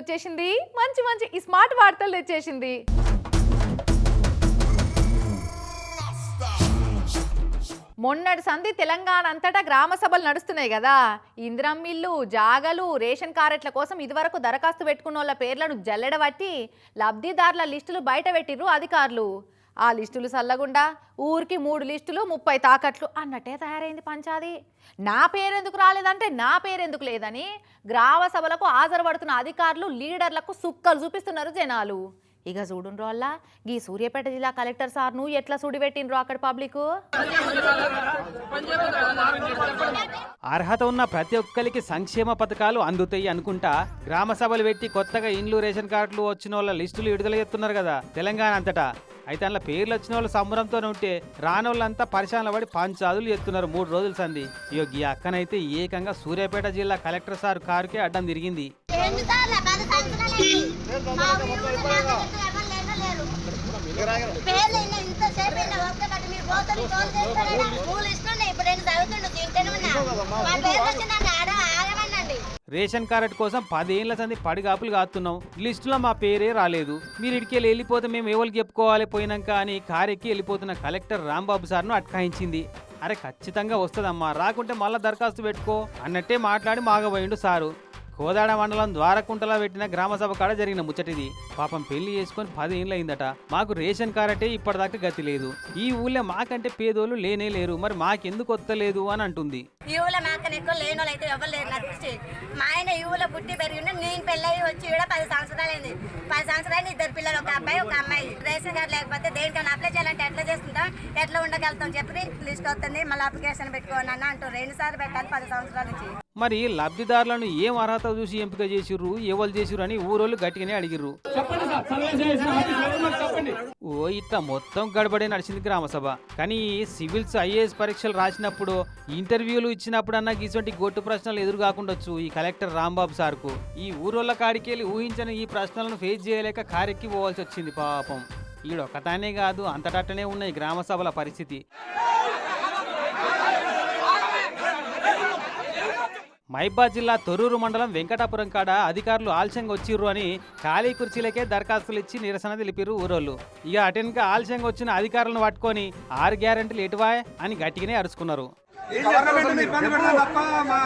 వచ్చేసింది. మంచి మంచి ఈ స్మార్ట్ వార్తలు తెచ్చేసింది. మొన్నటి సంధి తెలంగాణ అంతటా గ్రామ సభలు నడుస్తున్నాయి కదా. ఇంద్రమ్మిల్లు జాగలు రేషన్ కార్డుల కోసం ఇదివరకు దరఖాస్తు పెట్టుకున్న వాళ్ళ పేర్లను జల్లెడబట్టి లబ్ధిదారుల లిస్టులు బయట పెట్టిర్రు అధికారులు. ఆ లిస్టులు సల్లగుండా ఊరికి మూడు లిస్టులు ముప్పై తాకట్లు అన్నట్టే తయారైంది పంచాది. నా పేరెందుకు రాలేదంటే నా పేరెందుకు లేదని గ్రామ సభలకు హాజరుపడుతున్న అధికారులు లీడర్లకు సుక్కలు చూపిస్తున్నారు జనాలు. ఇక చూడుండ్రు వల్ల ఈ సూర్యాపేట జిల్లా కలెక్టర్ సార్ను ఎట్లా సుడిపెట్టిండ్రు అక్కడ పబ్లిక్? అర్హత ఉన్న ప్రతి ఒక్కరికి సంక్షేమ పథకాలు అందుతాయి అనుకుంటా గ్రామ సభలు పెట్టి కొత్తగా ఇండ్లు రేషన్ కార్డులు వచ్చిన వాళ్ళ లిస్టులు విడుదల చేస్తున్నారు కదా తెలంగాణ అంతటా. అయితే అందులో పేర్లు వచ్చిన వాళ్ళు సంబరంతో ఉంటే రానోళ్ళంతా పరిశాల పడి పంచాదులు చేస్తున్నారు మూడు రోజుల సంది ఇగో ఈ అక్కనైతే ఏకంగా సూర్యాపేట జిల్లా కలెక్టర్ సార్ కారుకే అడ్డం తిరిగింది. ఇప్పుడు రేషన్ కార్డు కోసం పదేళ్ళ సంది పడిగాపులు కాస్తున్నాం లిస్టులో మా పేరే రాలేదు. మీరు ఇడికి వెళ్ళిపోతే మేము ఎవరికి చెప్పుకోవాలి? పోయినాక అని కారెక్కి వెళ్ళిపోతున్న కలెక్టర్ రాంబాబు సార్ను అట్కాయించింది. అరే ఖచ్చితంగా వస్తుందమ్మా. రాకుంటే మళ్ళా దరఖాస్తు పెట్టుకో. అన్నట్టే మాట్లాడి మాగబోయిండు సారు. కోదాడ మండలం ద్వారకుంటలో పెట్టిన గ్రామసభ కాడ జరిగిన ముచ్చటిది. పాపం పెళ్ళి చేసుకొని పది అయిందట మాకు రేషన్ కార్డటే ఇప్పటిదాకా గతి లేదు. ఈ ఊళ్ళో మాకంటే పేదోళ్ళు లేనే లేరు. మరి మాకెందుకు వస్తలేదు అని అంటుంది. ఈ ఊళ్ళో మాకని ఎక్కువ లేని వాళ్ళు అయితే ఎవరు లేరు నాకు తెలిసి మా ఆయన ఈ ఊళ్ళో పుట్టి పెరిగి నేను పెళ్ళయి వచ్చి కూడా పది సంవత్సరాలు అయింది పది సంవత్సరాలు ఇద్దరు పిల్లలు ఒక అబ్బాయి ఒక అమ్మాయి. రేషన్ కార్డు లేకపోతే దేనికైనా అప్లై చేయాలంటే ఎట్లా చేసుకుంటాం ఎట్లా ఉండగలుగుతాం? చెప్పి లిస్ట్ వస్తుంది. మళ్ళీ అప్లికేషన్ పెట్టుకోండి అన్న అంటూ రెండుసార్లు పెట్టాలి పది సంవత్సరాల నుంచి. మరి లబ్ధిదారులను ఏం అర్హత చూసి ఎంపిక చేసిర్రు ఎవరు చేసిర్రు అని ఊరోళ్ళు గట్టిగానే అడిగిర్రు. ఓ ఇట్లా మొత్తం గడబడే నడిచింది గ్రామ సభ. కానీ సివిల్స్ ఐఏఎస్ పరీక్షలు రాసినప్పుడు ఇంటర్వ్యూలు ఇచ్చినప్పుడన్నా ఇటువంటి గొట్టు ప్రశ్నలు ఎదురు కాకుండొచ్చు ఈ కలెక్టర్ రాంబాబు సార్కు. ఈ ఊరోళ్ళ కాడికెళ్ళి ఊహించని ఈ ప్రశ్నలను ఫేస్ చేయలేక కారెక్కి పోవాల్సి వచ్చింది పాపం. ఈడొక్కతానే కాదు అంతటట్టనే ఉన్న ఈ గ్రామ సభల పరిస్థితి. మైబాద్ జిల్లా తొర్రూరు మండలం వెంకటాపురం కాడ అధికారులు ఆలస్యంగా వచ్చిర్రు అని ఖాళీ కుర్చీలకే దరఖాస్తులు ఇచ్చి నిరసన తెలిపిర్రు ఊరోళ్ళు. ఇక అటెన్గా ఆలస్యంగా వచ్చిన అధికారులను పట్టుకొని ఆరు గ్యారెంటీలు ఎటువా అని గట్టిగానే అరుచుకున్నారు. గవర్నమెంట్ ఇబ్బంది పెడతాం తప్ప మా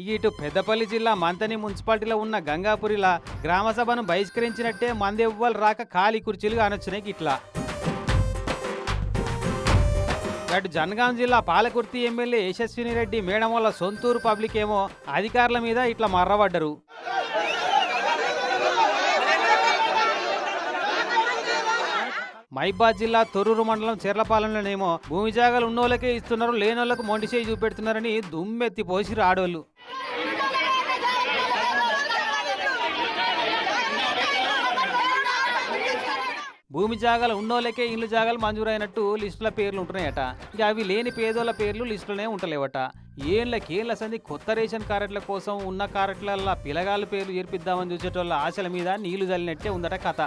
ఇక ఇటు పెద్దపల్లి జిల్లా మంతని మున్సిపాలిటీలో ఉన్న గంగాపురిలా గ్రామ సభను బహిష్కరించినట్టే మందెవ్వలు రాక ఖాళీ కుర్చీలు కానొచ్చినాయి ఇట్లా అటు జనగాం జిల్లా పాలకుర్తి ఎమ్మెల్యే యశస్విని రెడ్డి మేడం వల్ల సొంతూరు పబ్లిక్ ఏమో అధికారుల మీద ఇట్లా మర్రబడ్డరు. మైబాద్ జిల్లా తొర్రూరు మండలం చెర్లపాలెంలోనేమో భూమి జాగాలు ఉన్నోళ్ళకే ఇస్తున్నారు లేనోళ్ళకు మొండిచేయి చూపెడుతున్నారని దుమ్మెత్తి పోసిరు ఆడోళ్ళు. భూమి జాగాలు ఉన్నోళ్ళకే ఇల్లు జాగాలు మంజూరైనట్టు లిస్టుల పేర్లు ఉంటున్నాయట. ఇక అవి లేని పేదోళ్ళ పేర్లు లిస్టులోనే ఉంటలేవట. ఏళ్ళకేళ్ళ సంది కొత్త రేషన్ కార్డుల కోసం ఉన్న కార్డులల్లా పిలగాళ్ళ పేర్లు చేర్పిద్దామని చూసేటోళ్ళ ఆశల మీద నీళ్ళు చల్లినట్టే ఉందట కథ.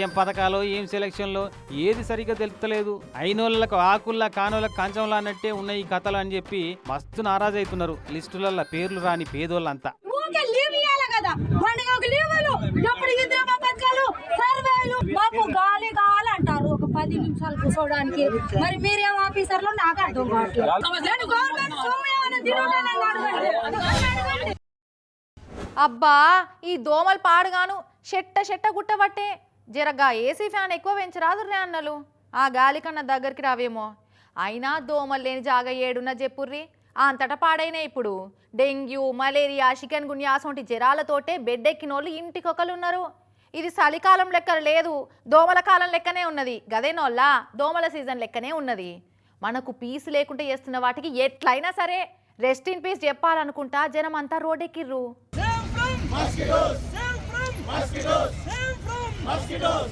ఏం పథకాలో ఏం సెలక్షన్లో ఏది సరిగ్గా తెలుపుతలేదు అయినోళ్ళకు ఆకుల్లా కానోళ్ళకు కంచంలా అన్నట్టే ఉన్నాయి ఈ కథలు అని చెప్పి మస్తు నారాజైతున్నారు. లిస్టులల్ల లిస్టులల్లో పేర్లు రాని పేదోళ్ళంతా ఊరికే లీవ్ ఇవ్వాలి కదా పండుగకు లీవులు ఎప్పుడు ఇంద్రమ్మ పథకాలు సర్వేలు మాకు గాలి గాలి అంటారు ఒక పది నిమిషాలు కూర్చోడానికి మరి మీరేం ఆఫీసర్లు నాకు అర్థం కావట్లేదు. అబ్బా ఈ దోమలు పాడుగాను షెట్ట షెట్ట గుట్టబట్టే. జరగా ఏసీ ఫ్యాన్ ఎక్కువ పెంచరాదుర్రే అన్నలు. ఆ గాలి కన్నా దగ్గరికి రావేమో. అయినా దోమలు లేని జాగ ఏడున్న చెప్పుర్రి అంతటా పాడైనా ఇప్పుడు. డెంగ్యూ మలేరియా చికెన్ గున్యా జ్వరాలతోటే బెడ్ ఎక్కినోళ్ళు ఇంటికొకరు ఉన్నారు ఇది చలికాలం లెక్క లేదు దోమల కాలం లెక్కనే ఉన్నది. గదేనోళ్ళ దోమల సీజన్ లెక్కనే ఉన్నది. మనకు పీస్ లేకుండా చేస్తున్న వాటికి ఎట్లయినా సరే రెస్ట్ ఇన్ పీస్ చెప్పాలనుకుంటా జనం అంతా రోడ్డెక్కిర్రు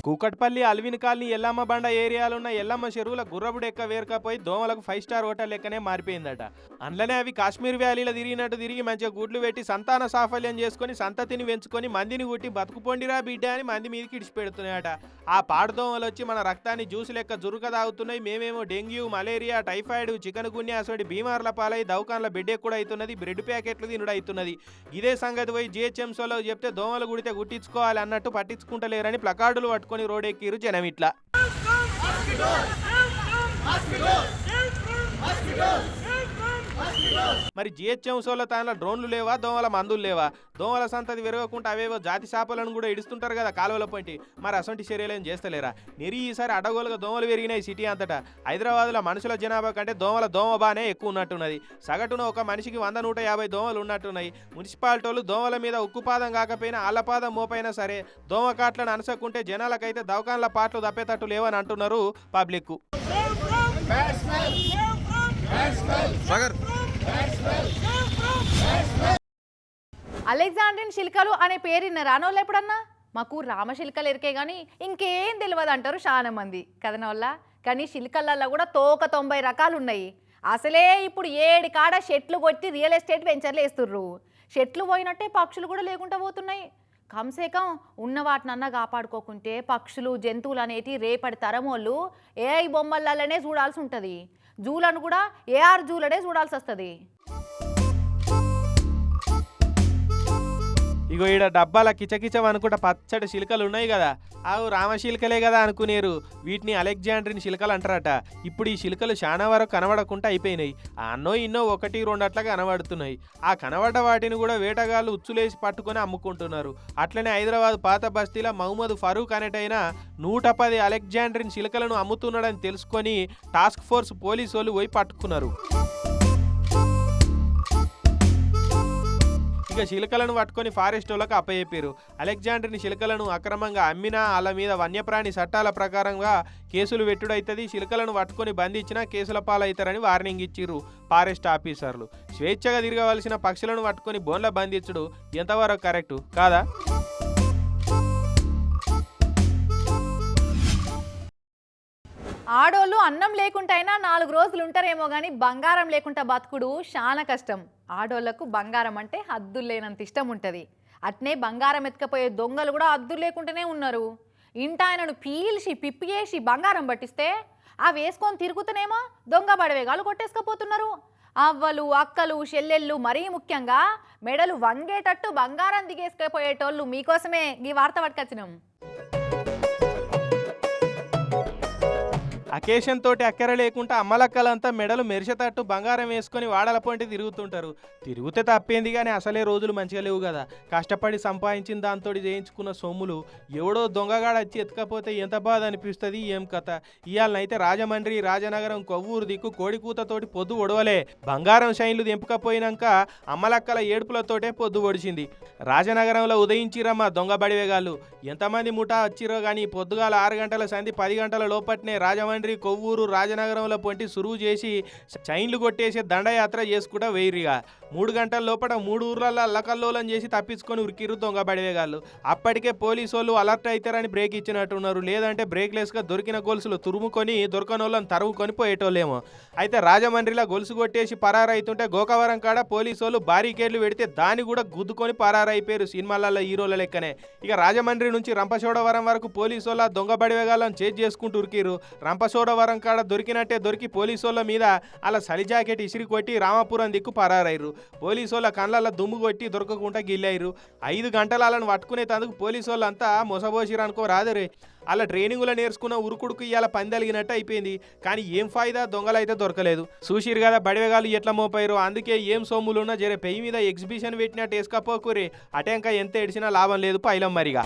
కూకట్పల్లి అల్విన్ కాలనీ ఎల్లమ్మ బండ ఏరియాలున్న ఎల్లమ్మ చెరువుల గుర్రబుడు ఎక్క వేరకపోయి దోమలకు ఫైవ్ స్టార్ హోటల్ లెక్కనే మారిపోయిందట. అందులోనే అవి కాశ్మీర్ వ్యాలీలో తిరిగినట్టు తిరిగి మంచిగా గుడ్లు పెట్టి సంతాన సాఫల్యం చేసుకొని సంతతిని పెంచుకొని మందిని కుట్టి బతుకుపోండిరా బిడ్డ అని మంది మీదకి ఇడిచిపెడుతున్నాయట. ఆ పాడదోమలు వచ్చి మన రక్తాన్ని జ్యూస్ లెక్క జురుక తాగుతున్నాయి. మేమేమో dengue malaria typhoid chikungunya అసోటి బీమార్ల పాలై దవకాన్ల బిడ్డ కూడా అవుతున్నది బ్రెడ్ ప్యాకెట్లు తినుడు అవుతున్నది ఇదే సంగతి పోయి జిహెచ్ఎంసీలో చెప్తే దోమలు గుడితే గుట్టించుకోవాలి అన్నట్టు పట్టించుకుంటలేరని ప్లకార్డులు పట్టుకొని రోడెక్కిరు జనం ఇట్లా. మరి జిహెచ్ఎంసీలో తాను డ్రోన్లు లేవా? దోమల మందులు లేవా? దోమల సంతతి విరగకుండా అవేవో జాతి చేపలను కూడా ఇడుస్తుంటారు కదా కాలువల పంటి. మరి అసొంటి చర్యలు ఏం చేస్తలేరా? నెరి ఈసారి అడగోలుగా దోమలు పెరిగినాయి సిటీ అంతటా. హైదరాబాద్లో మనుషుల జనాభా కంటే దోమల దోమ బానే ఎక్కువ ఉన్నట్టున్నది. సగటున ఒక మనిషికి వంద నూట యాభై దోమలు ఉన్నట్టున్నాయి. మున్సిపాలిటీ వాళ్ళు దోమల మీద ఉక్కుపాదం కాకపోయినా అల్లపాదం మోపైనా సరే దోమ కాట్లను అనసకుంటే జనాలకైతే దవకాన్ల పాటలు తప్పేటట్టు లేవని అంటున్నారు పబ్లిక్ అలెగ్జాండ్రిన్ శిల్కలు అనే పేరు రానోళ్ళు ఎప్పుడన్నా? మాకు రామశిల్కలు ఎరికే కానీ ఇంకేం తెలియదు అంటారు చాలా మంది కదనోళ్ళ కానీ శిల్కలలో కూడా తోక తొంభై రకాలు ఉన్నాయి అసలే ఇప్పుడు ఏడు కాడ షెట్లు కొట్టి రియల్ ఎస్టేట్ వెంచర్లు వేస్తుర్రు. షెట్లు పోయినట్టే పక్షులు కూడా లేకుండా పోతున్నాయి. కమ్సే కం ఉన్న వాటినన్నా కాపాడుకోకుంటే పక్షులు జంతువులు అనేటి రేపటి తరం వాళ్ళు ఏఐ బొమ్మలనే చూడాల్సి ఉంటుంది. జూలను కూడా ఏఆర్ జూలనే చూడాల్సి వస్తుంది ఇగో ఈడ డబ్బాల కిచకిచం అనుకుంటా పచ్చడి శిల్కలు ఉన్నాయి కదా అవు రామశిల్కలే కదా అనుకునేరు. వీటిని అలెగ్జాండ్రిన్ శిల్కలు అంటారట. ఇప్పుడు ఈ శిల్కలు చాలా వరకు కనబడకుండా అయిపోయినాయి. ఆ అన్నో ఇన్నో ఒకటి రెండు అట్లా కనబడుతున్నాయి. ఆ కనబడ్డ వాటిని కూడా వేటగాళ్ళు ఉచ్చులేసి పట్టుకొని అమ్ముకుంటున్నారు. అట్లనే హైదరాబాద్ పాత బస్తీలో మహమ్మద్ ఫరూక్ అనేటైన నూట పది అలెగ్జాండ్రిన్ శిల్కలను అమ్ముతున్నాడని తెలుసుకొని టాస్క్ ఫోర్స్ పోలీసు వాళ్ళు పోయి పట్టుకున్నారు. ఇక శిలకలను పట్టుకొని ఫారెస్ట్ వాళ్ళకి అప్పచెప్పారు. అలెగ్జాండర్ని శిలకలను అక్రమంగా అమ్మినా వాళ్ళ మీద వన్యప్రాణి చట్టాల ప్రకారంగా కేసులు పెట్టుడైతుంది. శిలకలను పట్టుకొని బంధించినా కేసుల పాలవుతారని వార్నింగ్ ఇచ్చిర్రు ఫారెస్ట్ ఆఫీసర్లు. స్వేచ్ఛగా తిరగవలసిన పక్షులను పట్టుకొని బోన్ల బంధించుడు ఎంతవరకు కరెక్టు? కాదా? ఆడోళ్ళు అన్నం లేకుంటైనా నాలుగు రోజులు ఉంటారేమో కానీ బంగారం లేకుండా బతుకుడు చాలా కష్టం. ఆడోళ్ళకు బంగారం అంటే హద్దులు లేనంత ఇష్టం ఉంటుంది. అట్నే బంగారం ఎత్తుకపోయే దొంగలు కూడా హద్దులు లేకుండానే ఉన్నారు. ఇంట ఆయనను పీల్చి పిప్పియేసి బంగారం పట్టిస్తే ఆ వేసుకొని తిరుగుతూనేమో దొంగ బడవేగాలు కొట్టేసుకపోతున్నారు. అవ్వలు అక్కలు చెల్లెళ్ళు మరీ ముఖ్యంగా మెడలు వంగేటట్టు బంగారం దిగేసుకపోయేటోళ్ళు మీకోసమే ఈ వార్త పట్టుకొచ్చినాం. అకేషన్ తోటి అక్కర లేకుండా అమ్మలక్కలంతా మెడలు మెరిసేటట్టు బంగారం వేసుకొని వాడల పొంటి తిరుగుతుంటారు. తిరిగితే తప్పేంది కానీ అసలే రోజులు మంచిగా లేవు కదా. కష్టపడి సంపాదించిన దాంతో చేయించుకున్న సొమ్ములు ఎవడో దొంగగాడ వచ్చి ఎత్తుకపోతే ఎంత బాధ అనిపిస్తుంది? ఏం కథ? ఇవాళనైతే రాజమండ్రి రాజనగరం కొవ్వూరు దిక్కు కోడికూతతోటి పొద్దు ఒడవలే. బంగారం శైన్లు దింపకపోయినాక అమ్మలక్కల ఏడుపులతోటే పొద్దు ఒడిచింది. రాజనగరంలో ఉదయించిరమ్మ దొంగ బడివేగాళ్ళు. ఎంతమంది ముఠా వచ్చిరో కానీ పొద్దుగాల ఆరు గంటల సంధి పది గంటల లోపట్నే రాజమండ్రి కొవ్వూరు రాజనగరంలో పొంటి సురువు చేసి చైన్లు కొట్టేసి దండయాత్ర చేసుకుంటా వేయిరిగా. మూడు గంటల లోపల మూడు ఊర్లలో అల్లకల్లోలం చేసి తప్పించుకొని ఉరికిరు దొంగ బడివేగాళ్ళు. అప్పటికే పోలీసు వాళ్ళు అలర్ట్ అవుతారని బ్రేక్ ఇచ్చినట్టున్నారు. లేదంటే బ్రేక్లెస్గా దొరికిన గొలుసులు తురుముకొని దొరకనోళ్ళని తరుముకొని పోయేటోళ్ళేమో. అయితే రాజమండ్రిలో గొలుసు కొట్టేసి పరారైతుంటే గోకవరం కాడ పోలీసు వాళ్ళు బారికేడ్లు పెడితే దాన్ని కూడా గుద్దుకొని పరారైపోయారు సినిమాలలో హీరోల లెక్కనే. ఇక రాజమండ్రి నుంచి రంపచోడవరం వరకు పోలీసు వాళ్ళ దొంగ బడివేగాళ్ళని చేజ్ చేసుకుంటూ ఉరికిరు రంపచోడవరం కాడ దొరికినట్టే దొరికి పోలీసు వాళ్ళ మీద అలా చలి జాకెట్ ఇసిరి కొట్టి రామాపురం దిక్కు పరారైరు పోలీసు వాళ్ళ కళ్ళల్లో దుమ్ము కొట్టి దొరకకుండా గిల్లాయిరు ఐదు గంటల వాళ్ళని పట్టుకునే తందుకు పోలీసు వాళ్ళంతా మొసబోసిరు అనుకో రాదరే. అలా ట్రైనింగ్లో నేర్చుకున్న ఉరుకుడుకు ఇవాళ పందలిగినట్టు అయిపోయింది. కానీ ఏం ఫాయిదా? దొంగలు అయితే దొరకలేదు. చూసిరు కదా బడివేగాలు ఎట్లా మోపారు అందుకే ఏం సొమ్ములున్నా జరే పెయ్యి మీద ఎగ్జిబిషన్ పెట్టినట్టు వేసుకపోకూరి అటెంక ఎంత ఏడిచినా లాభం లేదు పైలం మరిగా.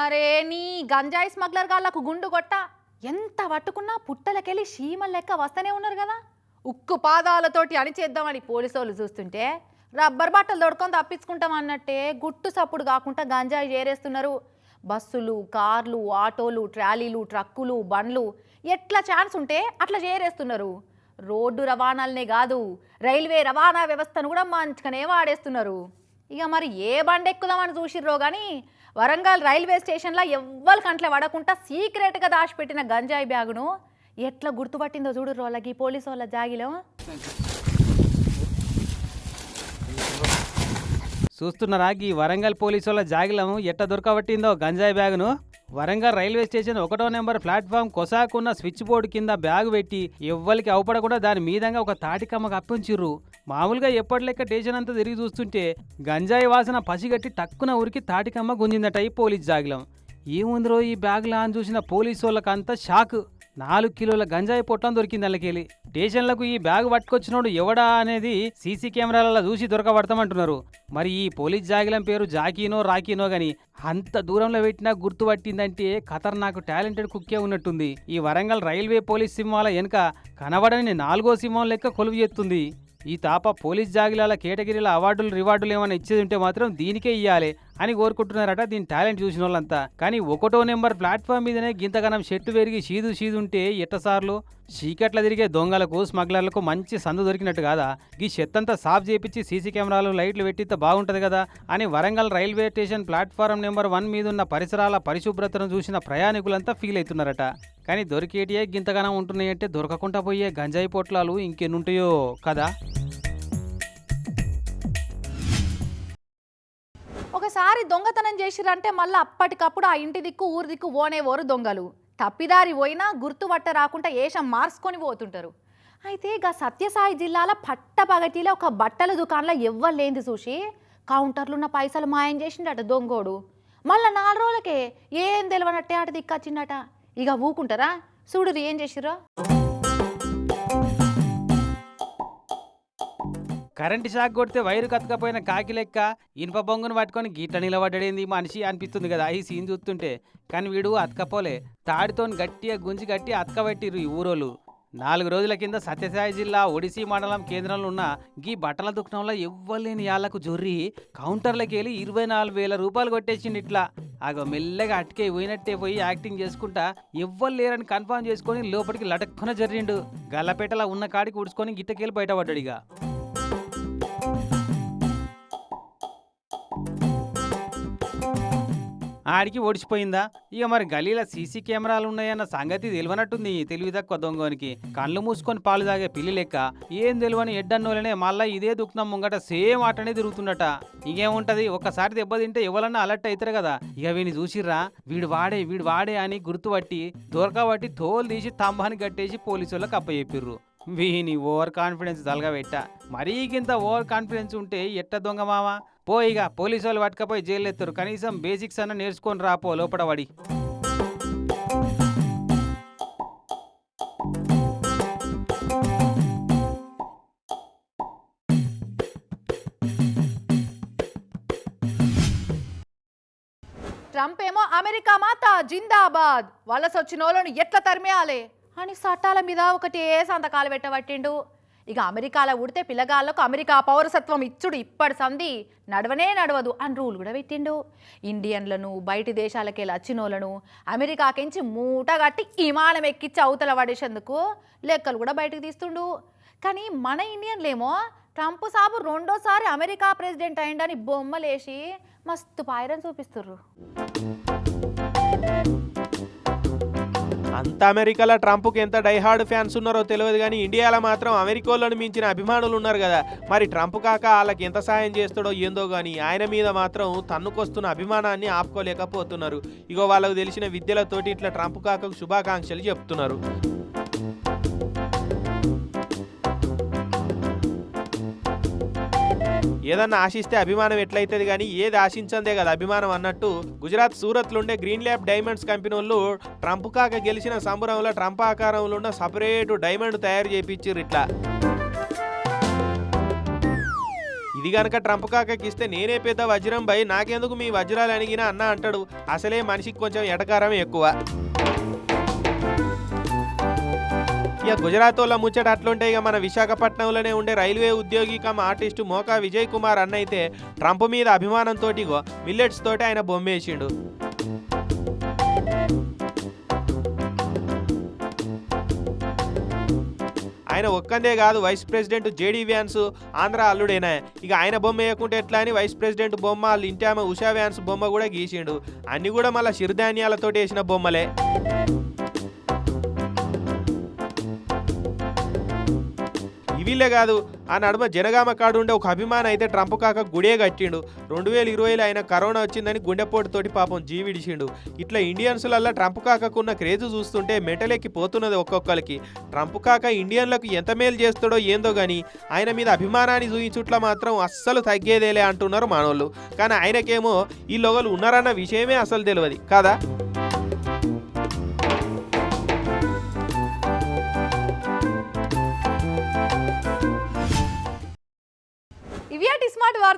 అరే నీ గంజాయి స్మగ్లర్ గాళ్ళకు గుండు కొట్ట. ఎంత పట్టుకున్నా పుట్టలకెళ్ళి చీమల లెక్క వస్తూనే ఉన్నారు కదా. ఉక్కు పాదాలతోటి అణిచేద్దామని పోలీసు వాళ్ళు చూస్తుంటే రబ్బర్ బట్టలు దొడుకొని తప్పించుకుంటాం అన్నట్టే గుట్టు సప్పుడు కాకుండా గంజాయి చేరేస్తున్నారు. బస్సులు కార్లు ఆటోలు ట్రాలీలు ట్రక్కులు బండ్లు ఎట్లా ఛాన్స్ ఉంటే అట్లా చేరేస్తున్నారు. రోడ్డు రవాణాలనే కాదు రైల్వే రవాణా వ్యవస్థను కూడా మంచిగానే వాడేస్తున్నారు. ఇక మరి ఏ బండి ఎక్కుదామని చూసిర్రో కానీ వరంగల్ రైల్వే స్టేషన్లో ఎవ్వరి కంట్లో పడకుండా సీక్రెట్గా దాచిపెట్టిన గంజాయి బ్యాగును ఎట్లా గుర్తుపట్టిందో చూడు వాళ్ళకి పోలీసు వాళ్ళ జాగిలో? చూస్తున్నారా ఈ వరంగల్ పోలీసు వాళ్ళ జాగిలం ఎట్ట దొరకబట్టిందో గంజాయి బ్యాగును? వరంగల్ రైల్వే స్టేషన్ ఒకటో నెంబర్ ప్లాట్ఫామ్ కొసాకున్న స్విచ్ బోర్డు కింద బ్యాగ్ పెట్టి ఎవ్వరికి అవపడకుండా దాని మీదంగా ఒక తాటికమ్మకు అప్పించిర్రు మామూలుగా ఎప్పటి లెక్క స్టేషన్ అంతా తిరిగి చూస్తుంటే గంజాయి వాసన పసిగట్టి టక్కున ఉరికి తాటికమ్మ గుంజిందట ఈ పోలీస్ జాగిలం. ఏముందిరో ఈ బ్యాగ్లా అని చూసిన పోలీసు వాళ్ళకంతా షాక్. నాలుగు కిలోల గంజాయి పొట్టం దొరికింది వాళ్ళకెళ్ళి స్టేషన్లకు ఈ బ్యాగ్ పట్టుకొచ్చినోడు ఎవడా అనేది సీసీ కెమెరాలలో చూసి దొరకబడతామంటున్నారు. మరి ఈ పోలీస్ జాగిలం పేరు జాకీనో రాకీనో గాని అంత దూరంలో పెట్టినా గుర్తుపట్టిందంటే ఖతర్నాకు టాలెంటెడ్ కుక్కే ఉన్నట్టుంది. ఈ వరంగల్ రైల్వే పోలీస్ సింహాల వెనుక కనబడని నాలుగో సింహం లెక్క కొలువు చేస్తుంది ఈ తాప పోలీస్ జాగిలాల కేటగిరీల అవార్డులు రివార్డులు ఏమైనా ఇచ్చేది ఉంటే మాత్రం దీనికే ఇయ్యాలి అని కోరుకుంటున్నారట దీని టాలెంట్ చూసిన వాళ్ళంతా కానీ ఒకటో నెంబర్ ప్లాట్ఫామ్ మీదనే గింతగనం చెట్టు పెరిగి షీదు షీదు ఉంటే ఎట్టసార్లు? చీకట్ల తిరిగే దొంగలకు స్మగ్లర్లకు మంచి సందు దొరికినట్టు కాదా? ఈ చెత్తంతా సాఫ్ చేపించి సీసీ కెమెరాలు లైట్లు పెట్టితే బాగుంటుంది కదా? అని Warangal railway station platform number one మీద ఉన్న పరిసరాల పరిశుభ్రతను చూసిన ప్రయాణికులంతా ఫీల్ అవుతున్నారట కానీ దొరికేటియే గింతగానం ఉంటున్నాయంటే దొరకకుండా పోయే గంజాయి పొట్లాలు ఇంకెన్నుంటాయో కదా? ఒకసారి దొంగతనం చేసిరంటే మళ్ళీ అప్పటికప్పుడు ఆ ఇంటి దిక్కు ఊరి దిక్కు ఓనేవోరు దొంగలు. తప్పిదారి పోయినా గుర్తుపట్ట రాకుండా ఏషం మార్చుకొని పోతుంటారు. అయితే ఇక సత్యసాయి జిల్లాల పట్టపగటిలో ఒక బట్టల దుకాణంలో ఎవ్వలేంది చూసి కౌంటర్లున్న పైసలు మాయం చేసిండట దొంగోడు. మళ్ళీ నాలుగు రోజులకే ఏం తెలియనట్టే అట దిక్కచ్చిండట ఇక ఊకుంటారా? చూడు ఏం చేసిరో కరెంట్ షాక్ కొడితే వైరు కతకపోయిన కాకి లెక్క ఇనుప బొంగును పట్టుకొని గీట నిలబడ్డేంది మనిషి అనిపిస్తుంది కదా ఈ సీన్ చూస్తుంటే. కానీ వీడు అతకపోలే. తాడితోని గట్టిగా గుంజి గట్టి అతకబెట్టిర్రు ఈ ఊరోళ్ళు. నాలుగు రోజుల కింద సత్యసాయి జిల్లా ఒడిశీ మండలం కేంద్రంలో ఉన్న గీ బట్టల దుకాణంలో ఇవ్వలేని యాళ్ళకు జొర్రి కౌంటర్లకి వెళ్ళి ఇరవై నాలుగు వేల రూపాయలు కొట్టేసిండు ఇట్లా. ఆగో మెల్లగా అటుకే పోయినట్టే పోయి యాక్టింగ్ చేసుకుంటా ఎవ్వరు లేరని కన్ఫర్మ్ చేసుకొని లోపలికి లటక్కున జరిగిండు. గల్లపేటలా ఉన్న కాడికి ఉడుచుకొని గిట్టకెళ్ళి బయటపడ్డాడు ఇక. ఆడికి ఓడిచిపోయిందా? ఇక మరి గలీలో సీసీ కెమెరాలు ఉన్నాయన్న సంగతి తెలియనట్టుంది తెలివి తక్కువ దొంగనికి. కళ్ళు మూసుకొని పాలు తాగే పిల్లి లెక్క. ఏం తెలియని ఎడ్డన్నోలనే మళ్ళా ఇదే దుఃఖం ముంగట సేమ్ ఆటనే తిరుగుతుండట. ఇంకేముంటది? ఒక్కసారి దెబ్బతింటే ఎవరన్నా అలర్ట్ అవుతారు కదా. ఇక వీని చూసిర్రా? వీడు వాడే వీడు వాడే అని గుర్తుపట్టి దొరకబట్టి తోలు తీసి తంబాన్ని కట్టేసి పోలీసు వాళ్ళకి అప్పచెప్పిర్రు. వీని ఓవర్ కాన్ఫిడెన్స్ తలగబెట్ట మరీ గింత ఓవర్ కాన్ఫిడెన్స్ ఉంటే ఎట్ట దొంగ మామ? పోయిగా పోలీసు వాళ్ళు పట్టుకపోయి జైలు ఎత్తారు కనీసం బేసిక్స్ అన్న నేర్చుకొని రాపో లోపల పడి. ట్రంప్ ఏమో అమెరికా మాత జిందాబాద్. వలస వచ్చిన వాళ్ళను ఎట్లా తరిమేయాలి? అని చట్టాల మీద ఒకటే సంతకాలు పెట్టబట్టిండు? ఇక అమెరికాలో ఉడితే పిల్లగాళ్ళకు అమెరికా పౌరసత్వం ఇచ్చుడు ఇప్పటి సంధి నడవనే నడవదు అని రూల్ కూడా పెట్టిండు. ఇండియన్లను బయటి దేశాలకి వచ్చినోళ్ళను అమెరికాకించి మూట కట్టి విమానం ఎక్కించి అవతల పడేసేందుకు లెక్కలు కూడా బయటకు తీస్తుండు. కానీ మన ఇండియన్లేమో ట్రంప్ సాబు రెండోసారి అమెరికా ప్రెసిడెంట్ అయిండని బొమ్మలేసి మస్తు పాయరం చూపిస్తుర్రు. అంత అమెరికాలో ట్రంప్కి ఎంత డైహార్డ్ ఫ్యాన్స్ ఉన్నారో తెలియదు కానీ ఇండియాలో మాత్రం అమెరికోళ్ళను మించిన అభిమానులు ఉన్నారు కదా. మరి ట్రంప్ కాక వాళ్ళకి ఎంత సాయం చేస్తాడో ఏందో కానీ ఆయన మీద మాత్రం తన్నుకొస్తున్న అభిమానాన్ని ఆపుకోలేకపోతున్నారు. ఇగో వాళ్ళకు తెలిసిన విద్యలతోటి ఇట్లా ట్రంప్ కాకకు శుభాకాంక్షలు చెప్తున్నారు. ఏదన్నా ఆశిస్తే అభిమానం ఎట్లయితుంది కానీ ఏది ఆశించందే కదా అభిమానం అన్నట్టు గుజరాత్ సూరత్లో ఉండే గ్రీన్ ల్యాబ్ డైమండ్స్ కంపెనీ వాళ్ళు ట్రంప్ కాక గెలిచిన సంబరంలో ట్రంప్ ఆకారంలో ఉన్న సపరేట్ డైమండ్ తయారు చేయించారు ఇట్లా. ఇది గనక ట్రంప్ కాకకి ఇస్తే నేనే పెద్ద వజ్రం భయ్ నాకెందుకు మీ వజ్రాలు అణిగినా అన్న అంటాడు. అసలే మనిషికి కొంచెం ఎటకారం ఎక్కువ. ఇక గుజరాత్ వాళ్ళ ముచ్చట అట్లుంటే ఇక మన విశాఖపట్నంలోనే ఉండే రైల్వే ఉద్యోగి కమ్ ఆర్టిస్టు మోకా విజయ్ కుమార్ అన్నైతే ట్రంప్ మీద అభిమానంతో మిల్లెట్స్ తోటి ఆయన బొమ్మేసిండు ఆయన ఆయన ఒక్కందే కాదు vice president J D Vance Andhra అల్లుడేనా? ఇక ఆయన బొమ్మ వేయకుంటే ఎట్లా అని వైస్ ప్రెసిడెంట్ బొమ్మ వాళ్ళ ఇంటి ఆమె ఉషా వ్యాన్స్ బొమ్మ కూడా గీసిండు. అన్ని కూడా మళ్ళీ చిరుధాన్యాలతో వేసిన బొమ్మలే. ఇవిలే కాదు ఆ నడుమ జనగామ కాడు ఉండే ఒక అభిమానం అయితే ట్రంప్ కాక గుడే కట్టిండు. రెండు వేల ఇరవైలో ఆయన కరోనా వచ్చిందని గుండెపోటుతోటి పాపం జీవిడిచిండు ఇట్లా ఇండియన్స్లల్లా ట్రంప్ కాకకున్న క్రేజ్ చూస్తుంటే మెంటలెక్కి పోతున్నది ఒక్కొక్కరికి. ట్రంప్ కాక ఇండియన్లకు ఎంత మేలు చేస్తాడో ఏందో కానీ ఆయన మీద అభిమానాన్ని చూయించుట్ల మాత్రం అస్సలు తగ్గేదేలే అంటున్నారు మనోళ్ళు. కానీ ఆయనకేమో ఈ లోగలు ఉన్నారన్న విషయమే అసలు తెలియదు కదా?